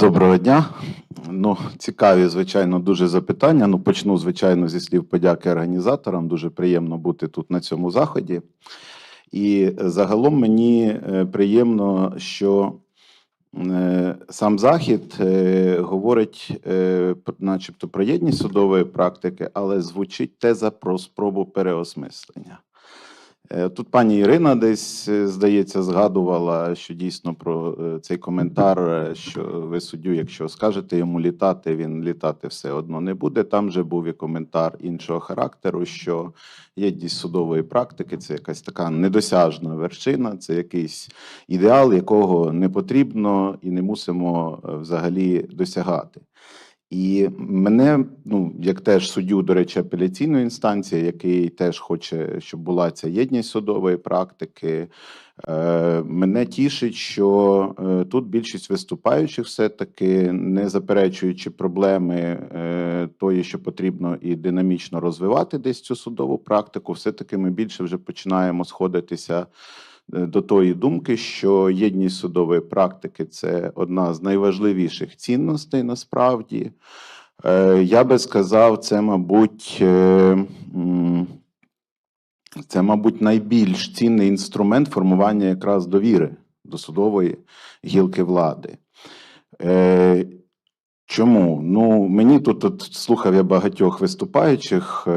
Доброго дня. Ну, цікаві, звичайно, дуже запитання. Ну, почну, звичайно, зі слів подяки організаторам. Дуже приємно бути тут на цьому заході. І загалом мені е, приємно, що е, сам захід е, говорить, начебто, про єдність судової практики, але звучить теза про спробу переосмислення. Е, Тут пані Ірина десь, е, здається, згадувала, що дійсно про е, цей коментар, що ви суддю, якщо скажете йому літати, він літати все одно не буде. Там же був і коментар іншого характеру, що єдність судової практики це якась така недосяжна вершина, це якийсь ідеал, якого не потрібно і не мусимо взагалі досягати. І мене, ну як теж суддю, до речі, апеляційної інстанції, який теж хоче, щоб була ця єдність судової практики. Е, мене тішить, що е, тут більшість виступаючих, все-таки не заперечуючи проблеми е, тої, що потрібно і динамічно розвивати десь цю судову практику, все-таки ми більше вже починаємо сходитися до тої думки, що єдність судової практики це одна з найважливіших цінностей насправді. Е, Я би сказав, це, мабуть, е, це, мабуть, найбільш цінний інструмент формування якраз довіри до судової гілки влади. Е, Чому? Ну, мені тут, от слухав я багатьох виступаючих.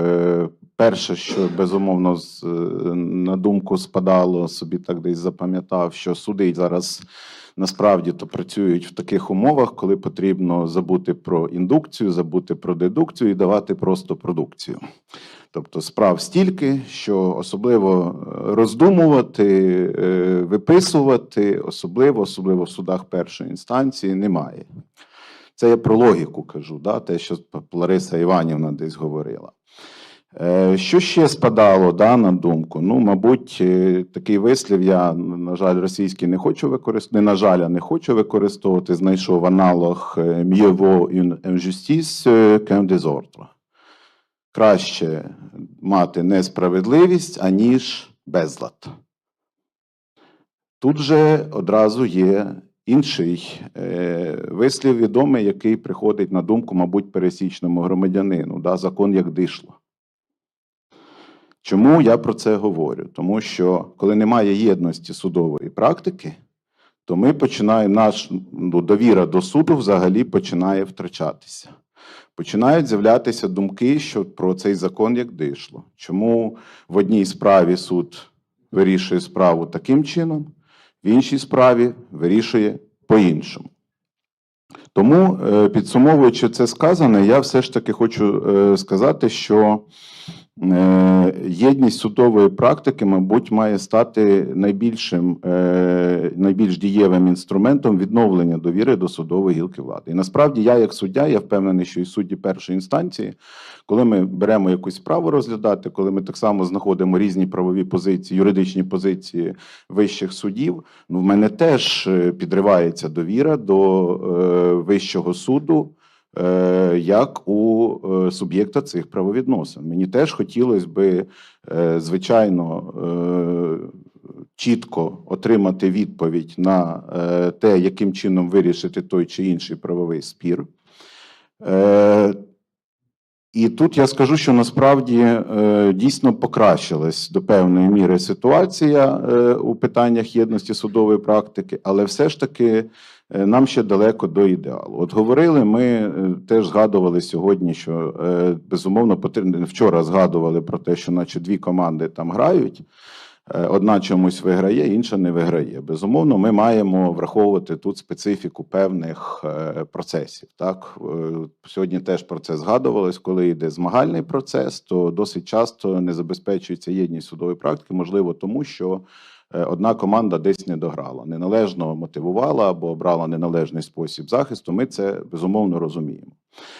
Перше, що безумовно е, на думку спадало, собі так десь запам'ятав, що суди зараз насправді то працюють в таких умовах, коли потрібно забути про індукцію, забути про дедукцію і давати просто продукцію. Тобто справ стільки, що особливо е, роздумувати, е, виписувати, особливо, особливо в судах першої інстанції, немає. Це я про логіку кажу, да, те, що Лариса Іванівна десь говорила. Е, Що ще спадало да, на думку? Ну, мабуть, е, такий вислів я, на жаль, російський не хочу використовувати. Не на жаль, а не хочу використовувати. Знайшов аналог е, «Mieux vaut une injustice euh, qu'un désordre». Краще мати несправедливість, аніж безлад. Тут же одразу є інший вислів відомий, який приходить на думку, мабуть, пересічному громадянину. Да, закон як дишло. Чому я про це говорю? Тому що коли немає єдності судової практики, то ми починаємо наш ну, довіра до суду взагалі починає втрачатися. Починають з'являтися думки, що про цей закон як дишло. Чому в одній справі суд вирішує справу таким чином, в іншій справі вирішує по-іншому. Тому, е, підсумовуючи це сказане, я все ж таки хочу е, сказати, що єдність судової практики, мабуть, має стати найбільшим, е, найбільш дієвим інструментом відновлення довіри до судової гілки влади. І насправді я, як суддя, я впевнений, що і судді першої інстанції, коли ми беремо якусь справу розглядати, коли ми так само знаходимо різні правові позиції, юридичні позиції вищих судів, ну в мене теж е, підривається довіра до е, вищого суду. Е, Як у е, суб'єкта цих правовідносин. Мені теж хотілося би, е, звичайно, чітко отримати відповідь на те, яким чином вирішити той чи інший правовий спір. І тут я скажу, що насправді е, дійсно покращилась до певної міри ситуація е, у питаннях єдності судової практики, але все ж таки е, нам ще далеко до ідеалу. От говорили, ми теж згадували сьогодні, що безумовно вчора згадували про те, що наче дві команди там грають. Е, Одна чомусь виграє, інша не виграє. Безумовно, ми маємо враховувати тут специфіку певних е, процесів. Так Е, сьогодні теж про це згадувалось. Коли йде змагальний процес, то досить часто не забезпечується єдність судової практики, можливо, тому що одна команда десь не дограла, неналежно мотивувала або обрала неналежний спосіб захисту. Ми це безумовно розуміємо.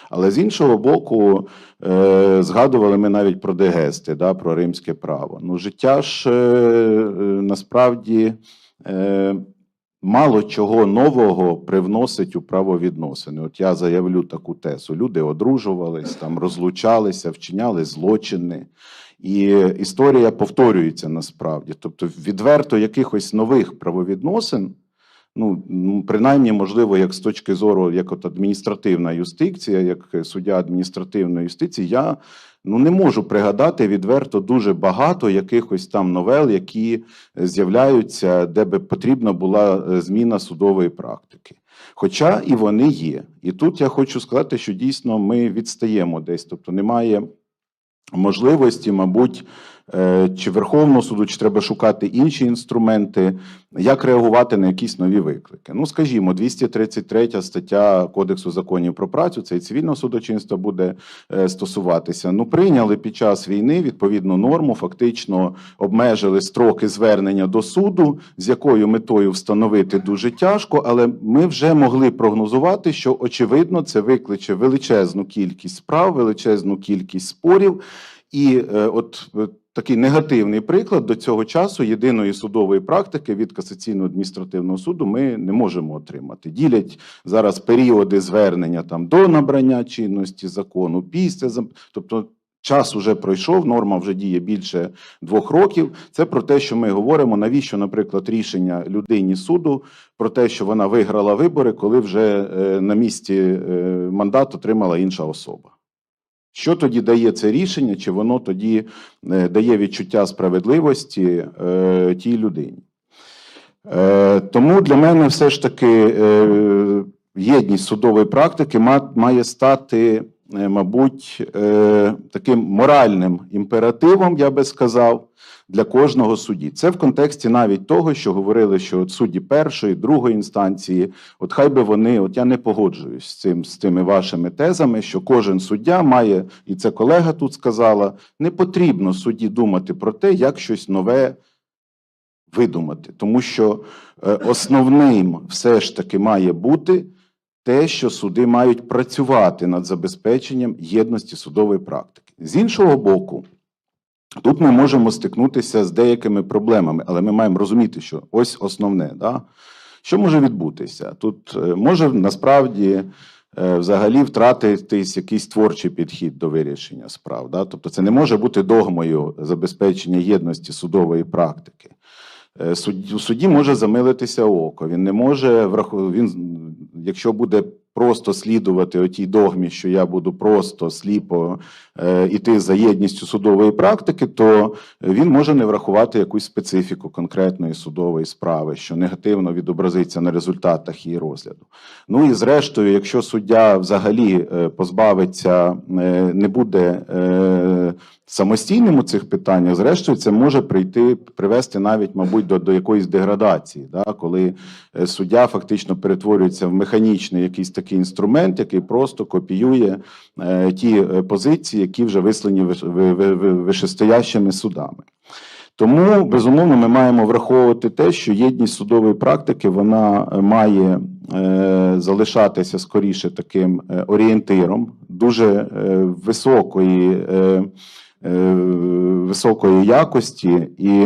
Але з іншого боку, е, згадували ми навіть про дегести, да, про римське право. Ну, життя ж е, е, насправді мало чого нового привносить у правовідносини. От я заявлю таку тезу: люди одружувались, там розлучалися, вчиняли злочини. І історія повторюється насправді. Тобто, відверто якихось нових правовідносин Ну, принаймні, можливо, як з точки зору, як от адміністративна юстиція, як суддя адміністративної юстиції, я ну не можу пригадати відверто дуже багато якихось там новел, які з'являються, де би потрібна була е, зміна судової практики. Хоча і вони є. І тут я хочу сказати, що дійсно ми відстаємо десь, тобто немає можливості, мабуть, чи Верховного суду, чи треба шукати інші інструменти, як реагувати на якісь нові виклики. Ну, скажімо, 233 стаття Кодексу законів про працю, це і цивільного судочинства буде е, стосуватися. Ну, прийняли під час війни відповідну норму, фактично обмежили строки звернення до суду, з якою метою встановити дуже тяжко, але ми вже могли прогнозувати, що очевидно це викличе величезну кількість справ, величезну кількість спорів. І е, от е, такий негативний приклад до цього часу єдиної судової практики від касаційного адміністративного суду ми не можемо отримати. Ділять зараз періоди звернення там до набрання чинності закону, після тобто. Час уже пройшов, норма вже діє більше двох років. Це про те, що ми говоримо, навіщо, наприклад, рішення людині суду про те, що вона виграла вибори, коли вже е, на місці е, мандат отримала інша особа. Що тоді дає це рішення, чи воно тоді е, дає відчуття справедливості е, тій людині? Е, тому для мене все ж таки єдність судової практики має стати, мабуть, таким моральним імперативом, я би сказав, для кожного судді. Це в контексті навіть того, що говорили, що от судді першої, другої інстанції, от хай би вони, от я не погоджуюсь з цим з тими вашими тезами, що кожен суддя має, і це колега тут сказала, не потрібно судді думати про те, як щось нове видумати, тому що е, основним все ж таки має бути те, що суди мають працювати над забезпеченням єдності судової практики. З іншого боку, тут ми можемо стикнутися з деякими проблемами, але ми маємо розуміти, що ось основне, да? що може відбутися? Тут е, може насправді. е, Взагалі втратитись якийсь творчий підхід до вирішення справ. Да? Тобто це не може бути догмою забезпечення єдності судової практики. Е, суд- У суді може замилитися око. Він не може він, якщо буде просто слідувати отій догмі, що я буду просто сліпо е, іти за єдністю судової практики, то він може не врахувати якусь специфіку конкретної судової справи, що негативно відобразиться на результатах її розгляду. Ну і зрештою, якщо суддя взагалі е, позбавиться, е, не буде самостійним у цих питаннях, зрештою, це може прийти привести навіть, мабуть, до, до якоїсь деградації, да, коли е, суддя фактично перетворюється в механічний якийсь такий інструмент, який просто копіює е, ті е, позиції, які вже вислані виш- ви- ви- ви- вишестоящими судами. Тому безумовно ми маємо враховувати те, що єдність судової практики вона е, має е, залишатися скоріше таким орієнтиром дуже е, високої, е, високої якості. І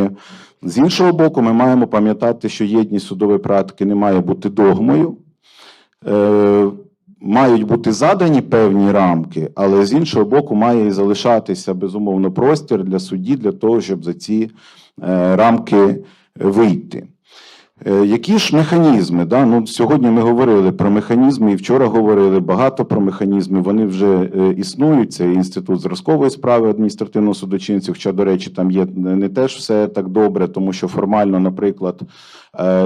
з іншого боку, ми маємо пам'ятати, що єдність судової практики не має бути догмою. Е, Мають бути задані певні рамки, але з іншого боку, має і залишатися безумовно простір для судді для того, щоб за ці е, рамки вийти. Е, Які ж механізми? Да? Ну, сьогодні ми говорили про механізми, і вчора говорили багато про механізми. Вони вже е, існують. Це інститут зразкової справи адміністративного судочинців. Хоча, до речі, там є не теж все так добре, тому що формально, наприклад,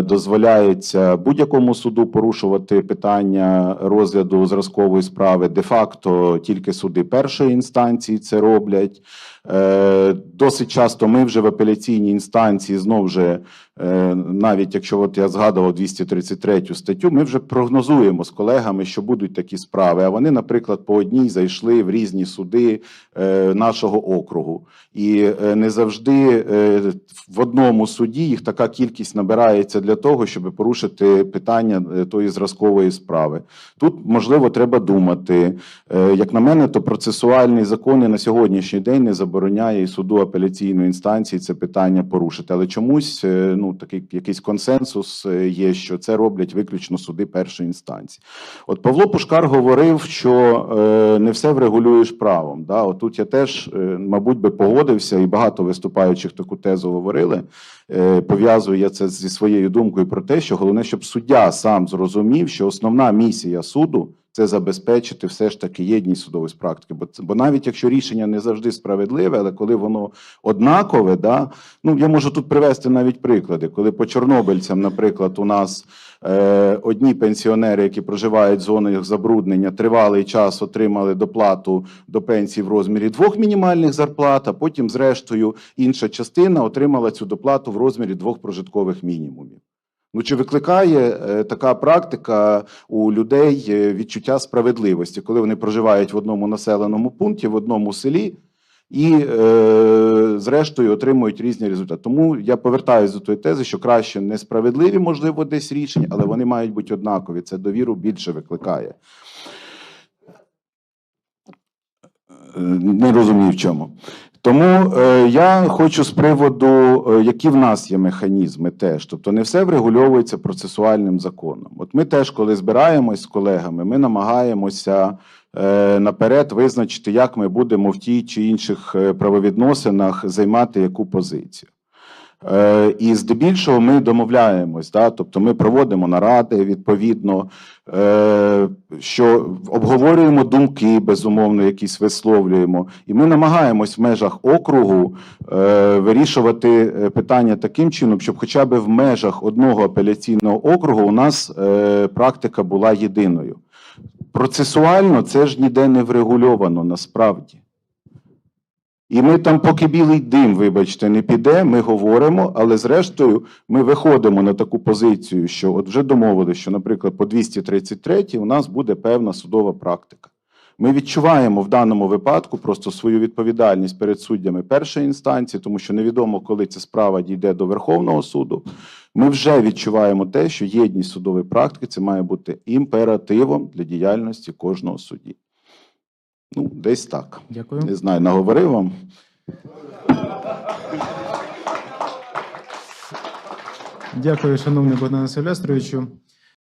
дозволяється будь-якому суду порушувати питання розгляду зразкової справи. Де-факто тільки суди першої інстанції це роблять. Е, Досить часто ми вже в апеляційній інстанції знов же, е, навіть якщо от я згадував 233 статтю, ми вже прогнозуємо з колегами, що будуть такі справи. А вони, наприклад, по одній зайшли в різні суди е, нашого округу, і е, не завжди е, в одному суді їх така кількість набирається для того, щоб порушити питання е, тої зразкової справи. Тут можливо треба думати. Е, Як на мене, то процесуальні закони на сьогоднішній день не забороняє і суду апеляційної інстанції це питання порушити. Але чомусь е, ну такий якийсь консенсус є, що це роблять виключно суди першої інстанції. От Павло Пушкар говорив, що не все врегулюєш правом. Да? Отут я теж, мабуть, би погодився, і багато виступаючих таку тезу говорили. Пов'язую я це зі своїм. Своєю думкою про те, що головне, щоб суддя сам зрозумів, що основна місія суду це забезпечити все ж таки єдність судової практики. Бо, бо навіть якщо рішення не завжди справедливе, але коли воно однакове, да, ну я можу тут привести навіть приклади, коли по чорнобильцям, наприклад, у нас е, одні пенсіонери, які проживають в зонах забруднення, тривалий час отримали доплату до пенсії в розмірі двох мінімальних зарплат, а потім, зрештою, інша частина отримала цю доплату в розмірі двох прожиткових мінімумів. Ну чи викликає е, така практика у людей е, відчуття справедливості, коли вони проживають в одному населеному пункті, в одному селі, і, е, зрештою, отримують різні результати. Тому я повертаюся до тої тези, що краще несправедливі, можливо, десь рішення, але вони мають бути однакові. Це довіру більше викликає. Е, Не розумію в чому. Тому е, я хочу з приводу, е, які в нас є механізми, теж. Тобто, не все врегульовується процесуальним законом. От ми теж, коли збираємось з колегами, ми намагаємося е, наперед визначити, як ми будемо в тій чи інших е, правовідносинах займати яку позицію. Е, І здебільшого ми домовляємось, да? тобто ми проводимо наради відповідно, е, що обговорюємо думки, безумовно, якісь висловлюємо, і ми намагаємось в межах округу е, вирішувати питання таким чином, щоб хоча б в межах одного апеляційного округу у нас практика була єдиною. Процесуально це ж ніде не врегульовано насправді. І ми там, поки білий дим, вибачте, не піде, ми говоримо, але зрештою ми виходимо на таку позицію, що от вже домовилися, що, наприклад, по 233 у нас буде певна судова практика. Ми відчуваємо в даному випадку просто свою відповідальність перед суддями першої інстанції, тому що невідомо, коли ця справа дійде до Верховного суду. Ми вже відчуваємо те, що єдність судової практики це має бути імперативом для діяльності кожного судді. Ну, десь так. Дякую. Не знаю, наговорив вам. Дякую, шановний Богдане Сильвестровичу.